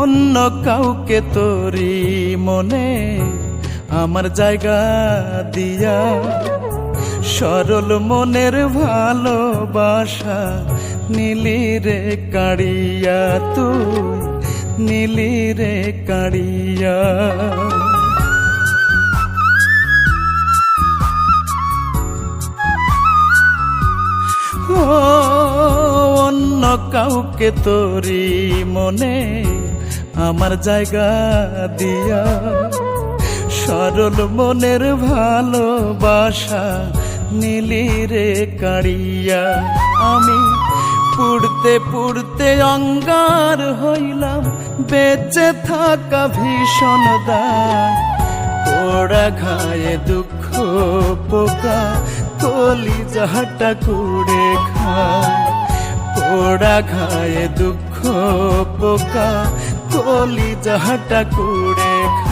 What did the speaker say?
অন্য কাউকে তোরি মনে আমার জায়গা দিয়া। সরল মনের ভালোবাসা নীলি রে কাড়িয়া তুই, নীলি রে কাড়িয়া। ও, অন্য কাউকে তোরি মনে আমার জায়গা দিয়া। সরল মনের ভালোবাসা নীলি রে কাড়িয়া। আমি পুড়তে পুড়তে অঙ্গার হইলাম, বেঁচে থাকা ভীষণ দায় পোড়া ঘায়ে দুঃখ পোকা, কলি যাহাটা কুড়ে খায়। পোড়া ঘায়ে দুঃখ পোকা কলি যাহাটা কুড়ে খায়